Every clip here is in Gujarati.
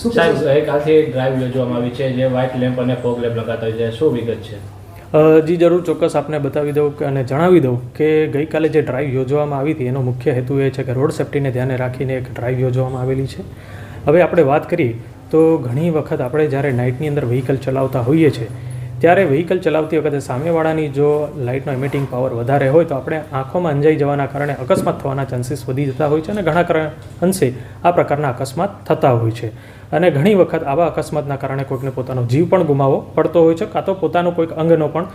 શું સાહેબ એક ગઈકાલથી ડ્રાઈવ યોજવામાં આવી છે જે વ્હાઇટ લેમ્પ અને ફોગ લેમ્પ લગાતા હોય છે. શું વિગત છે? જી જરૂર. ચોક્કસ આપને બતાવી દઉં કે અને જણાવી દઉં કે ગઈકાલે જે ડ્રાઈવ યોજવામાં આવી હતી એનો મુખ્ય હેતુ એ છે કે રોડ સેફ્ટીને ધ્યાને રાખીને એક ડ્રાઈવ યોજવામાં આવેલી છે. હવે આપણે વાત કરીએ તો ઘણી વખત આપણે જ્યારે નાઇટની અંદર વ્હીકલ ચલાવતા હોઈએ છીએ ત્યારે વ્હીકલ ચલાવતી વખતે સામેવાળાની જો લાઇટનો એમિટિંગ પાવર વધારે હોય તો આપણે આંખોમાં અંજાઈ જવાના કારણે અકસ્માત થવાના ચાન્સીસ વધી જતા હોય છે અને ઘણા અંશે આ પ્રકારના અકસ્માત થતા હોય છે. અને ઘણી વખત આવા અકસ્માતના કારણે કોઈકને પોતાનો જીવ પણ ગુમાવવો પડતો હોય છે, કાં તો પોતાનો કોઈક અંગનો પણ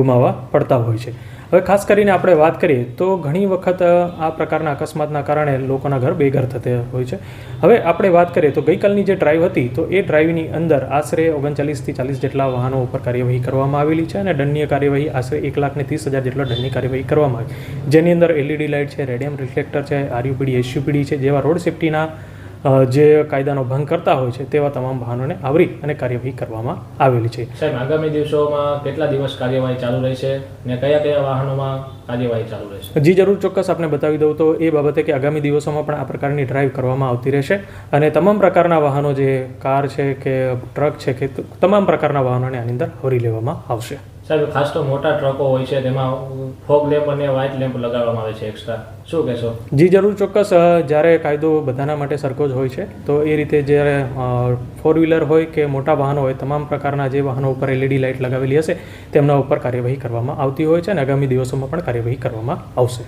ગુમાવવા પડતા હોય છે. હવે ખાસ કરીને આપણે વાત કરીએ તો ઘણી વખત આ પ્રકારના અકસ્માતના કારણે લોકોના ઘર બેઘર થતા હોય છે. હવે આપણે વાત કરીએ તો ગઈકાલની જે ડ્રાઈવ હતી, તો એ ડ્રાઈવની અંદર આશરે ઓગણચાલીસથી ચાલીસ જેટલા વાહનો ઉપર કાર્યવાહી કરવામાં આવેલી છે અને દંડનીય કાર્યવાહી આશરે એક લાખને ત્રીસ હજાર જેટલો દંડની કાર્યવાહી કરવામાં આવી. જેની અંદર એલઈડી લાઇટ છે રેડિયમ રિફ્લેક્ટર છે આરયુપીડી એસયુપીડી છે, જેવા રોડ સેફટીના જે કાયદાનો ભંગ કરતા હોય છે તેવા તમામ વાહનોને આવરી અને કાર્યવાહી કરવામાં આવેલી છે. સાહેબ આગામી દિવસોમાં કેટલા દિવસ કાર્યવાહી ચાલુ રહેશે ને કયા કયા વાહનોમાં કાર્યવાહી ચાલુ રહેશે? જી જરૂર. ચોક્કસ આપને બતાવી દઉં તો એ બાબતે કે આગામી દિવસોમાં પણ આ પ્રકારની ડ્રાઈવ કરવામાં આવતી રહેશે અને તમામ પ્રકારના વાહનો જે કાર છે કે ટ્રક છે કે તમામ પ્રકારના વાહનોને આની અંદર આવરી લેવામાં આવશે. સાહેબ, ખાસ તો મોટા ટ્રકો હોય છે, તેમાં ફોગ લેમ્પ અને વ્હાઇટ લેમ્પ લગાડવામાં આવે છે એક્સ્ટ્રા શું કહેશો? જી, જરૂર, ચોક્કસ જ્યારે કાયદો બધાના માટે સરખો જ હોય છે, તો એ રીતે જ્યારે ફોર વ્હીલર હોય કે મોટા વાહનો હોય, તમામ પ્રકારના જે વાહનો ઉપર એલઈડી લાઇટ લગાવેલી હશે, તેમના ઉપર કાર્યવાહી કરવામાં આવતી હોય છે અને આગામી દિવસોમાં પણ કાર્યવાહી કરવામાં આવશે.